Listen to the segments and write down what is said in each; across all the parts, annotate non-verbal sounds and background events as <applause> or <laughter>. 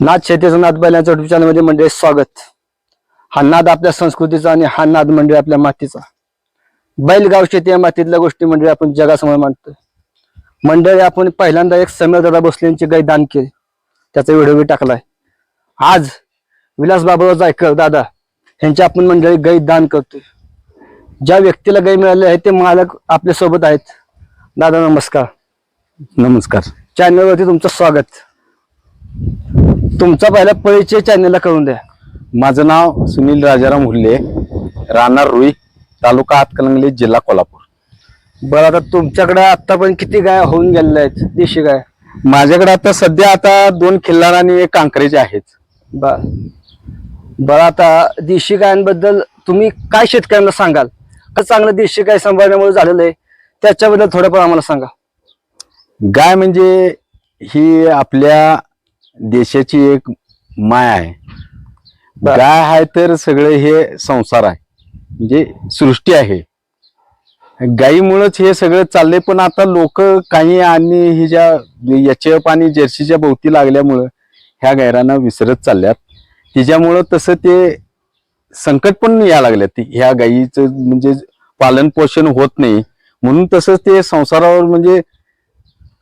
नाद शेतीचं नाद बैलांच्या युट्यूब चॅनलमध्ये मंडळी स्वागत. हा नाद आपल्या संस्कृतीचा आणि हा नाद मंडळी आपल्या मातीचा. बैल गाव शेती या मातीतल्या गोष्टी मंडळी आपण जगासमोर मांडतोय. मंडळी आपण पहिल्यांदा एक समीर दादा भोसले यांची गाय दान केली. त्याचा व्हिडिओ टाकलाय. आज विलास बाबूराव जायकर दादा यांची आपण मंडळी गाय दान करतोय. ज्या व्यक्तीला गाय मिळाली आहे ते मालक आपल्यासोबत आहेत. दादा नमस्कार. नमस्कार. चॅनलवरती तुमचं स्वागत. तुमचा पहिला परिचय चॅनलला करून द्या. माझं नाव सुनील राजाराम हुल्ले राहणार रुई तालुका हातकलंगली जिल्हा कोल्हापूर. बरं आता तुमच्याकडे आतापर्यंत किती गाय होऊन गेलेल्या आहेत? देशी गाय? माझ्याकडे आता सध्या आता दोन खिल्लार आणि एक कांकरेचे आहेत. बर. बरं आता देशी गायांबद्दल तुम्ही काय शेतकऱ्यांना सांगाल? का चांगलं देशी गाय सांभाळण्यामुळे झालेलं आहे? त्याच्याबद्दल थोडंफार आम्हाला सांगा. गाय म्हणजे ही आपल्या देशाची एक माय आहे. बर. गाय आहे तर सगळे हे संसार आहे. म्हणजे सृष्टी आहे. गाईमुळेच हे सगळं चाललंय पण आता लोक काही आणि ही ज्या याच्या आणि जर्सीच्या भोवती लागल्यामुळं ह्या गैरांना विसरत चालल्यात. तिच्यामुळं तसं ते संकट पण या लागल्यात. ती- ह्या गायीचं म्हणजे पालन पोषण होत नाही. म्हणून तसंच ते संसारावर म्हणजे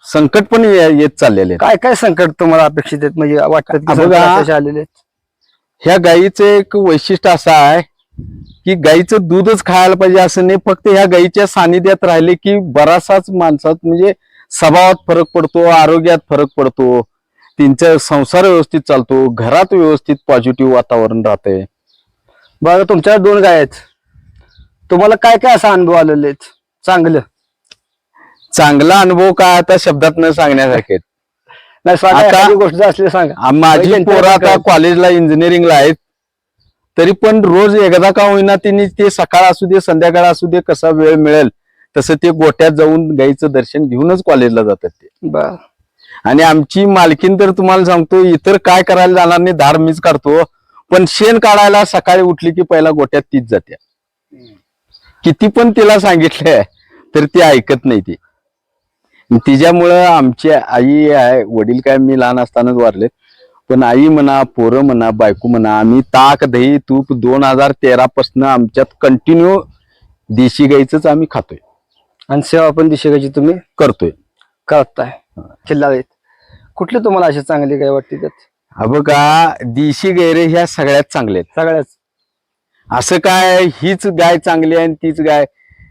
संकट पण ये- येत चाललेले आहेत. काय काय संकट तुम्हाला अपेक्षित आहेत? म्हणजे वाटतात की बघा. संकट असे आलेले आहेत? ह्या गायीचं एक वैशिष्ट्य असं आहे की गायीचं दूधच खायला पाहिजे असं नाही फक्त ह्या गायीच्या सानिध्यात राहिले की बराचसाच माणसात म्हणजे स्वभावात फरक पडतो आरोग्यात फरक पडतो त्यांचा संसार व्यवस्थित चालतो घरात व्यवस्थित पॉझिटिव्ह वातावरण राहतंय. बरं तुमच्याकडे दोन गाय आहेत. तुम्हाला काय काय असा अनुभव आलेले आहेत? चांगलं. चांगला अनुभव काय आता शब्दात न सांगण्यासारखे. नाही सांगा आता- एखादी गोष्ट असली सांगा. आ- माझी त्यांच्या पोरं आता कॉलेजला इंजिनिअरिंगला आहेत. तरी पण रोज एकदा का होईना त्यांनी ते सकाळ असू दे संध्याकाळ असू दे कसा वेळ मिळेल तसं ते गोट्यात जाऊन गाईचं दर्शन घेऊनच कॉलेजला जातात ते. बर. आणि आमची मालकीन तर तुम्हाला सांगतो इतर काय करायला जाणार नाही धार मीच काढतो. पण शेण काढायला सकाळी उठली की पहिला गोट्यात तीच जाते. किती पण तिला सांगितलंय तर ती ऐकत नाही ती. तिच्यामुळं आमची आई आहे वडील काय मी लहान असतानाच वारलेत पण आई म्हणा पोरं म्हणा बायको म्हणा आम्ही ताक दही तूप दोन हजार तेरा पासन आमच्यात कंटिन्यू देशी गाईच आम्ही खातोय. आणि सेवा पण दिशी गायची तुम्ही? करतोय. करताय. किल्ला आहेत कुठली तुम्हाला अशी चांगली गाय वाटते त्यात? हा बघा देशी गैरे ह्या सगळ्यात चांगल्या आहेत. सगळ्याच. असं काय हीच गाय चांगली आहे आणि तीच गाय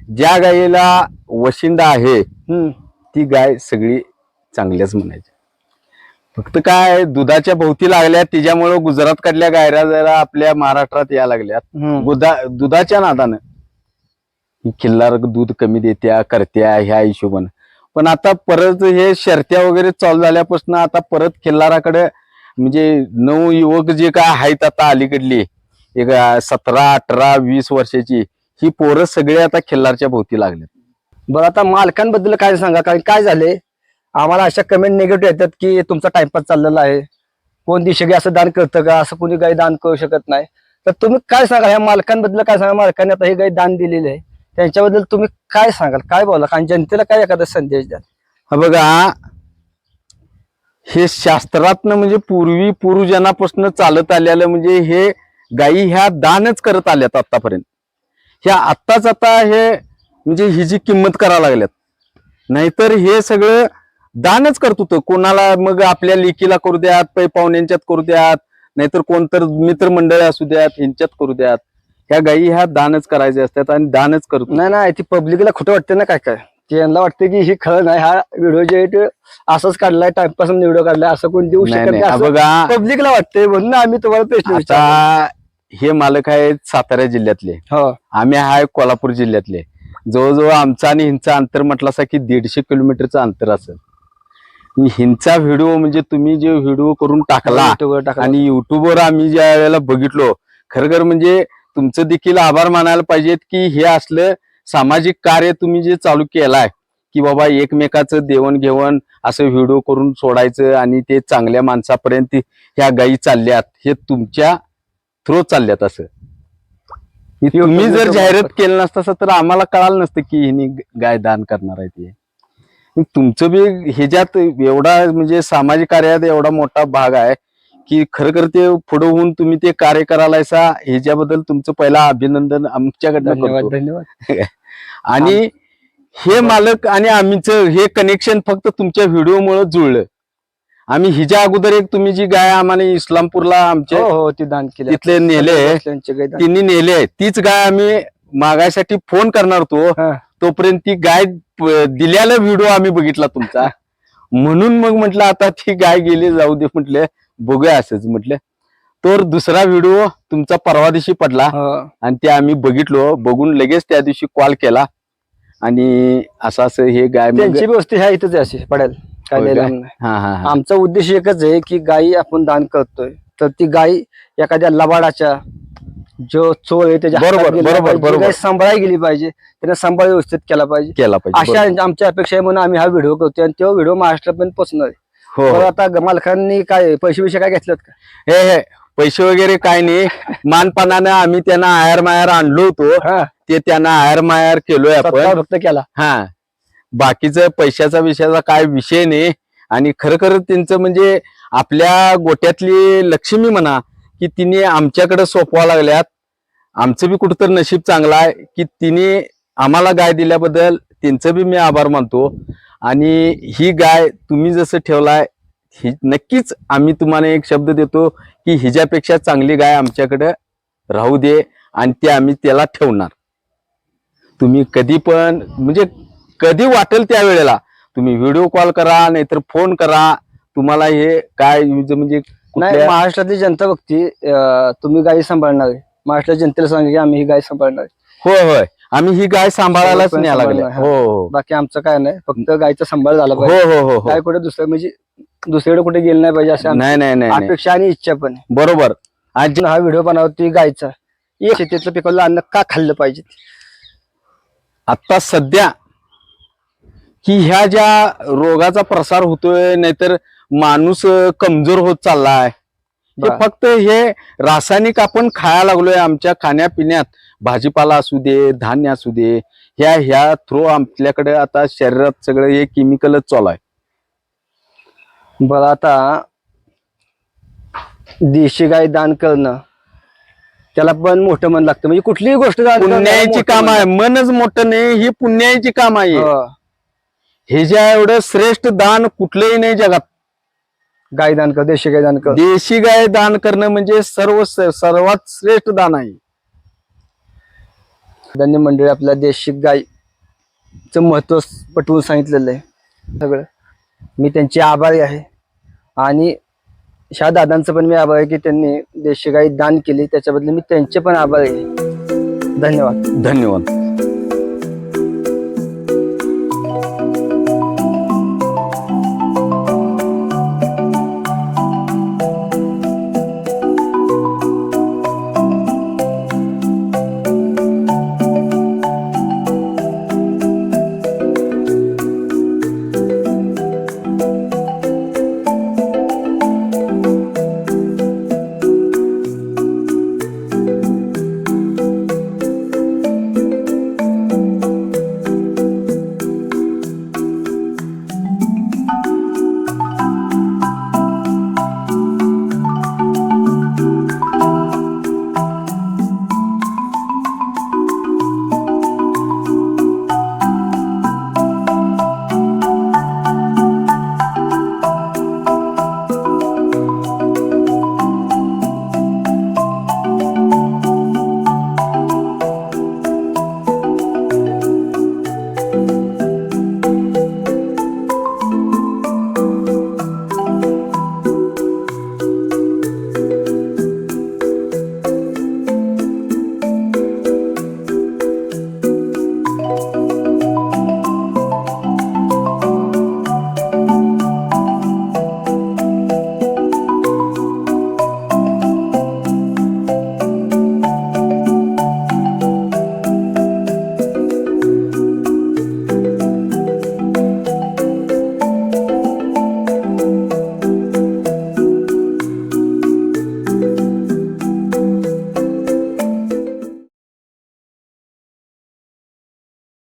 ज्या गायीला वशिंदा आहे हम्म. ती गाय सगळी चांगल्याच म्हणायची. फक्त काय दुधाच्या भोवती लागल्या तिच्यामुळं गुजरात कडल्या गायऱ्या जरा आपल्या महाराष्ट्रात या लागल्यात. हम्म. दुधा दुधाच्या नादानं. ही खिल्लार दूध कमी देत्या करत्या ह्या हिशोबानं. पण आता परत हे शर्त्या वगैरे चालू झाल्यापासून आता परत खिल्लाराकडे म्हणजे नऊ युवक जे काय आहेत आता अलीकडली एक सतरा अठरा वीस वर्षाची ही पोरं सगळे आता खिल्लारच्या भोवती लागलेत. बरं आता मालकांबद्दल काय सांगा? कारण काय झाले? आम्हाला अशा कमेंट निगेटिव्ह येतात की तुमचा टाइमपास चाललेला आहे. कोण दिशे असं दान करतं का? असं कोणी गाई दान करू शकत नाही. तर तुम्ही काय सांगाल? ह्या मालकांबद्दल काय सांगा मालकांनी आता ही गाई दान दिलेली आहे. त्यांच्याबद्दल तुम्ही काय सांगाल? काय बोला? कारण जनतेला काय एखादा संदेश द्या हा बघा हे शास्त्रातनं म्हणजे पूर्वी पूर्वजनापासून चालत आलेलं म्हणजे हे गायी ह्या दानच करत आल्यात आतापर्यंत. ह्या आत्ताच आता हे म्हणजे हिची किंमत करायला लागल्यात. नाहीतर हे सगळं दानच करत होतं. कोणाला मग आपल्या लेकीला करू द्यात पै पाहुण्यांच्यात करू द्यात नाहीतर कोणतर मित्रमंडळी असू द्यात यांच्यात करू द्यात. ह्या गायी ह्या दानच करायच्या असतात आणि दानच करतो नाही नाही ती पब्लिकला खोटं वाटते ना काय काय? ते यांना वाटते की ही खरं नाही हा व्हिडिओ जे असंच काढलाय टाइमपास व्हिडिओ काढलाय असं कोण देऊ शकत हा बघा. पब्लिकला वाटते म्हणून आम्ही तुम्हाला प्रश्न हे मालक आहेत सातारा जिल्ह्यातले. हो. आम्ही आहे कोल्हापूर जिल्ह्यातले. जवळजवळ आमचं आणि हिंचा अंतर म्हटलं असं की दीडशे किलोमीटरचं अंतर असेल हिंचा व्हिडिओ म्हणजे तुम्ही जे व्हिडिओ करून टाकला टाकला. आणि युट्यूबवर आम्ही ज्या वेळेला बघितलो खरं म्हणजे तुमचं देखील आभार मानायला पाहिजेत की हे असलं सामाजिक कार्य तुम्ही जे चालू केलाय की बाबा एकमेकाचं देवणघेवण असं व्हिडिओ करून सोडायचं आणि ते चांगल्या माणसापर्यंत ह्या गायी चालल्यात हे तुमच्या थ्रो चालल्यात असं हे तुम्ही जर जाहिरात केलं नसतं तर आम्हाला कळालं नसतं की हिने गाय दान करणार आहे ते. तुमचं बी ह्याच्यात एवढा म्हणजे सामाजिक कार्यात एवढा मोठा भाग आहे की खरं खरं ते पुढे होऊन तुम्ही ते कार्य करायलायसा ह्याच्याबद्दल तुमचं पहिला अभिनंदन आमच्याकडनं धन्यवाद करतो. धन्यवाद. <laughs> आणि हे मालक आणि आमचं हे कनेक्शन फक्त तुमच्या व्हिडिओ मुळे जुळलं. आम्ही हिच्या अगोदर एक तुम्ही जी गाय आम्हाला इस्लामपूरला आमच्या हो हो ती दान केली. तिथले नेले. तिन्ही नेले. तीच गाय आम्ही मागायसाठी फोन करणार होतो. तोपर्यंत ती गाय दिल्याला व्हिडिओ आम्ही बघितला तुमचा. म्हणून मग म्हटलं आता ती गाय गेली जाऊ दे म्हटले. बघूया असंच म्हटलं. तर दुसरा व्हिडिओ तुमचा परवा दिवशी पडला. हो. आणि ते आम्ही बघितलो. बघून लगेच त्या दिवशी कॉल केला. आणि असं असं हे गाय व्यवस्था ह्या इथंच अशी पडेल. काय होय लय काय? लांब नाही. हा हा हा. आमचा उद्देश एकच आहे की गायी आपण दान करतोय. तर ती गाय एखाद्या लबाडाच्या जो चोर आहे त्याच्या बरोबर, हातात गेली बरोबर, पाहिजे, बरोबर. गाय सांभाळायला गेली पाहिजे त्याने सांभाळ व्यवस्थित केला पाहिजे. केला पाहिजे अशा बरोबर. आमच्या अपेक्षा आहे म्हणून आम्ही हा व्हिडिओ करतोय आणि तो व्हिडिओ महाराष्ट्रापर्यंत पोहोचणार आहे. हो तर हो. आता ग- मालकांनी काय पैसे बिशे काय घेतलेत का? हे हे पैसे वगैरे काय नाही. <laughs> मानपानानं आम्ही त्यांना आयर मायर आणलो होतो. हा. ते त्यांना आयर मायर केलोय सत्कार आपण फक्त केला. हा. बाकीचं पैशाचा विषयाचा काय विषय नाही. आणि खरं खरं त्यांचं म्हणजे आपल्या गोट्यातली लक्ष्मी म्हणा की तिने आमच्याकडे सोपवा लागल्यात. आमचं बी कुठंतरी नशीब चांगलं आहे की तिने आम्हाला गाय दिल्याबद्दल त्यांचं बी मी आभार मानतो. आणि ही गाय तुम्ही जसं ठेवलाय ही नक्कीच आम्ही तुम्हाला एक शब्द देतो की हिच्यापेक्षा चांगली गाय आमच्याकडे राहू दे आणि ते आम्ही त्याला ठेवणार. तुम्ही कधी पण म्हणजे कधी वाटेल त्या वेळेला. तुम्ही व्हिडिओ कॉल करा नाहीतर फोन करा. तुम्हाला हे काय म्हणजे नाही कुठल्या महाराष्ट्रातली जनता बघती तुम्ही गायी सांभाळणार आहे. महाराष्ट्राच्या जनतेला सांगा की आम्ही ही गाय सांभाळणार आहे. होय होय. आम्ही ही गाय सांभाळायलाच न्यायला लागले. हो हो. बाकी आमचं काय नाही. फक्त गायचा सांभाळ झाला हो हो हो हो. काय कुठे दुसरं म्हणजे दुसरीकडे कुठे गेलं नाही पाहिजे असं नाही नाही नाही नाही. अपेक्षा आणि इच्छा पण आहे. बरोबर. आज हा व्हिडिओ बनवतोय गायचा. शेतीतलं पिकवलं अन्न का खाल्लं पाहिजे? आता सध्या की ह्या ज्या रोगाचा प्रसार होतोय नाहीतर माणूस कमजोर होत चाललाय. फक्त हे रासायनिक आपण खायला लागलोय आमच्या खाण्यापिण्यात भाजीपाला असू दे धान्य असू दे ह्या ह्या थ्रू आपल्याकडे आता शरीरात सगळं हे केमिकलच चालू आहे बरं आता देशी गाय दान करणं त्याला पण मोठं मन लागतं म्हणजे कुठलीही गोष्ट पुण्याची काम आहे मनच मोठं नाही ही पुण्याची काम आहे. हो. हे ज्या एवढं श्रेष्ठ दान कुठलंही नाही जगात. गाय दान कर देशी गाय दान कर देशी गाय दान करणं म्हणजे सर्व सर्वात श्रेष्ठ दान आहे. धान्य मंडळी आपल्या देशी गायचं महत्त्व पटवून सांगितलेलं आहे. सगळं. मी त्यांचे आभारी आहे. आणि ह्या दादांचं पण मी आभार आहे की त्यांनी देशी गाय दान केली. त्याच्याबद्दल मी त्यांचे पण आभारी आहे. धन्यवाद. धन्यवाद.